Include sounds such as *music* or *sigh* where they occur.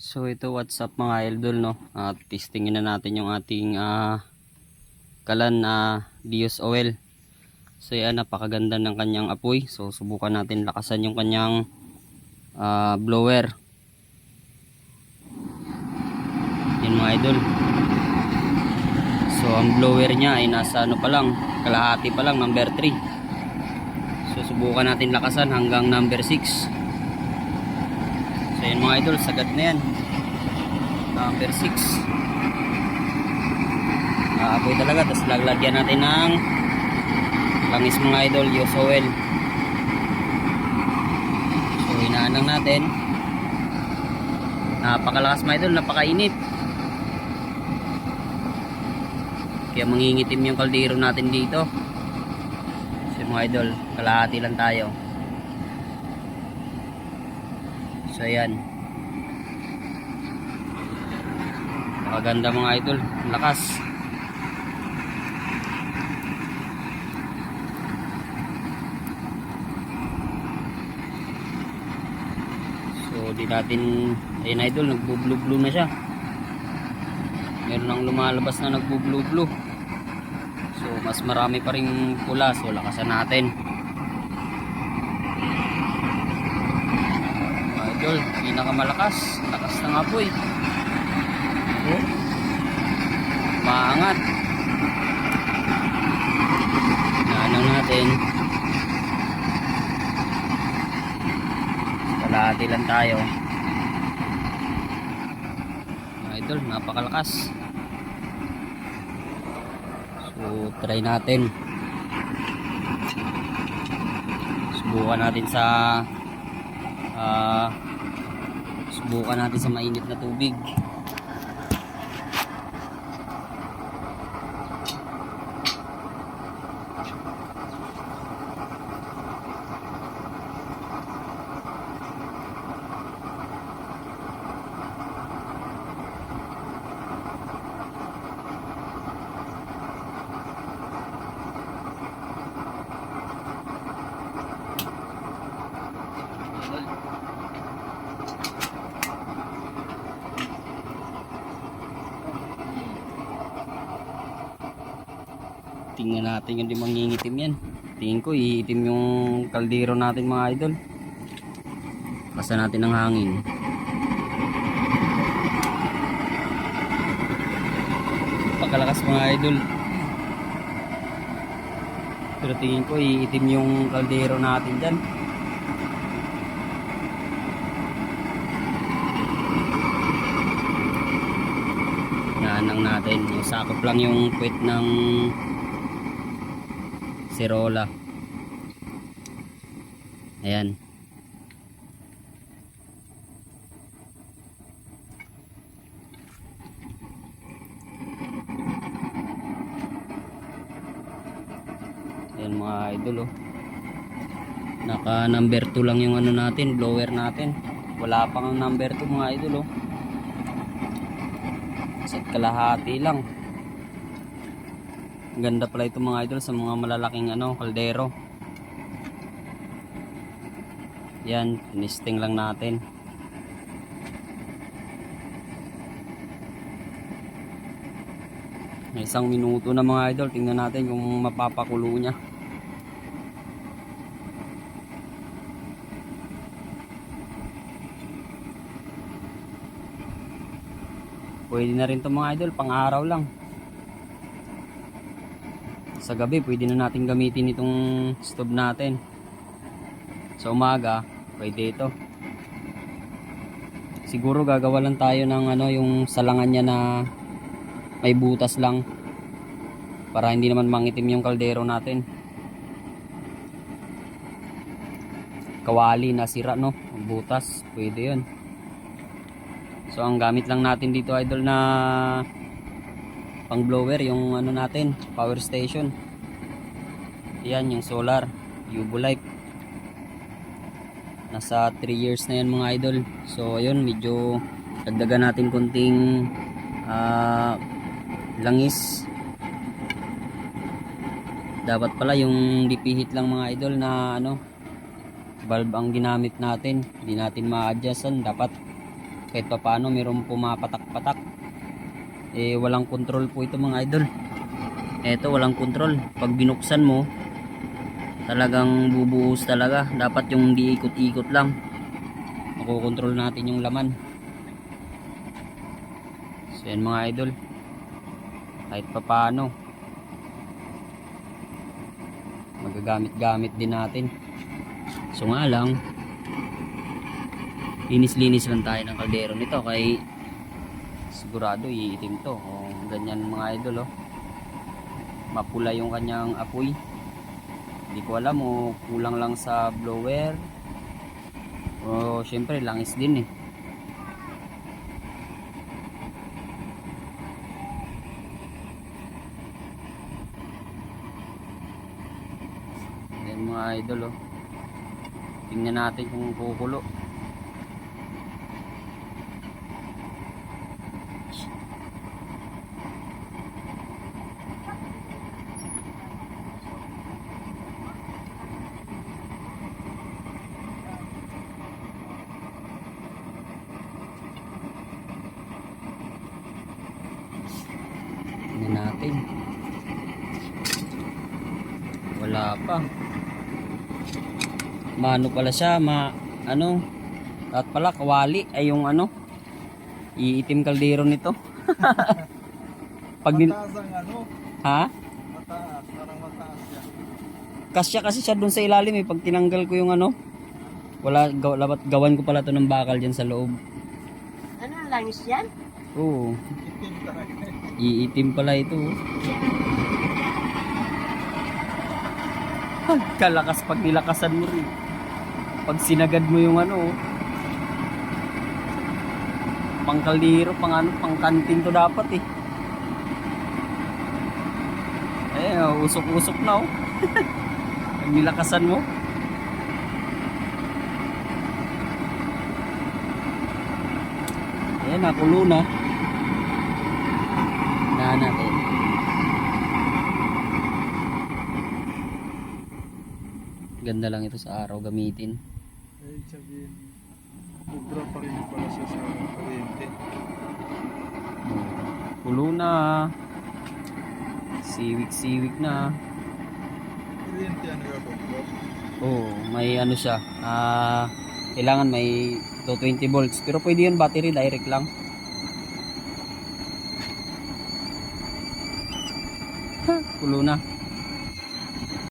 So ito what's up mga idol no at testingin na natin yung ating ah, kalan na Dios oil. So yan napakaganda ng kanyang apoy. So subukan natin lakasan yung kanyang ah, blower. Yan mga idol. So ang blower niya ay nasa ano pa lang, kalahati pa lang number 3. So subukan natin lakasan hanggang number 6. So yun mga idol, sagad na yan. Number 6. Aapoy talaga, tapos laglagyan natin ng langis mga idol, use oil. So hinaan natin. Napakalakas mga idol, napakainit. Kaya mangingitim yung kaldero natin dito. So mga idol, kalahati lang tayo. So ayan. Nakaganda mga idol. Ang Lakas. So di natin ayun idol nagbo-blue-blue na siya. Meron nang lumalabas na nagbo-blue-blue. So mas marami pa ring pula so lakasan natin. Idol, pinakamalakas. Lakas ng apoy. Oh. Maangat. Ano natin. Kalahati lang tayo. Mga Idol, napakalakas. So, try natin. Subukan natin sa ah subukan natin sa mainit na tubig tingnan natin yung di mangingitim yan. Tingin ko iitim yung kaldero natin mga idol. Kasa natin ng hangin. Pagkalakas mga idol. Pero tingin ko iitim yung kaldero natin dyan. Yan lang natin. Yung sakop lang yung puwit ng Sirola. Ayan. Ayan mga idol oh. Naka number 2 lang yung ano natin, blower natin. Wala pang number 2 mga idol oh. Isa't kalahati lang. Ganda pala ito mga idol sa mga malalaking ano, kaldero. Yan, tinisting lang natin. May Isang minuto na mga idol, tingnan natin kung mapapakulo niya. Pwede na rin to mga idol, pang araw lang. Sa gabi, pwede na natin gamitin itong stove natin. Sa umaga, pwede ito. Siguro gagawa lang tayo ng ano, yung salangan niya na may butas lang. Para hindi naman mangitim yung kaldero natin. Kawali na sira no, butas, pwede yun. So ang gamit lang natin dito idol na pang blower yung ano natin, power station. Yan yung solar, Ubolite. Nasa 3 years na yan mga idol. So ayun, medyo dagdagan natin konting ah, langis. Dapat pala yung dipihit lang mga idol na ano valve ang ginamit natin. Hindi natin ma-adjustan. Dapat kahit pa paano mayroong pumapatak-patak eh walang control po ito mga idol. Eto walang control. Pag binuksan mo talagang bubuhos talaga. Dapat yung di ikot-ikot lang. Makokontrol natin yung laman. So yan mga idol. Kahit pa paano magagamit-gamit din natin. So nga lang linis-linis lang tayo ng kaldero nito. Kay sigurado iitim to o ganyan mga idol oh. mapula yung kanyang apoy hindi ko alam o kulang lang sa blower o syempre langis din eh Yan mga idol oh. Tingnan natin kung kukulo. Tingnan natin. Wala pa. Mano pala siya, ma ano? At pala kawali ay yung ano? Iitim kaldero nito. *laughs* Pag ang ano, ha? mataas, parang mataas yan. Kasya kasi siya dun sa ilalim eh. Pag tinanggal ko yung ano, wala, gaw, labat, gawan ko pala to ng bakal dyan sa loob. Ano ang langis yan? Oo, iitim pala ito. oh. Ay, *laughs* Kalakas pag nilakasan mo rin. Pag sinagad mo yung ano, oh. pang ano, pang kantin to dapat eh. Eh, usok-usok na oh. *laughs* pag nilakasan mo. Ayan, nakulo na. Na natin. Ganda lang ito sa araw gamitin. Eh, sabihin, ubra pa rin pala siya sa kuryente. Kulo na. Siwik-siwik na. Kuryente yan nagabot Oo, may ano siya. Ah, kailangan may 220 volts. Pero pwede yun battery direct lang. Ha, Kulo na.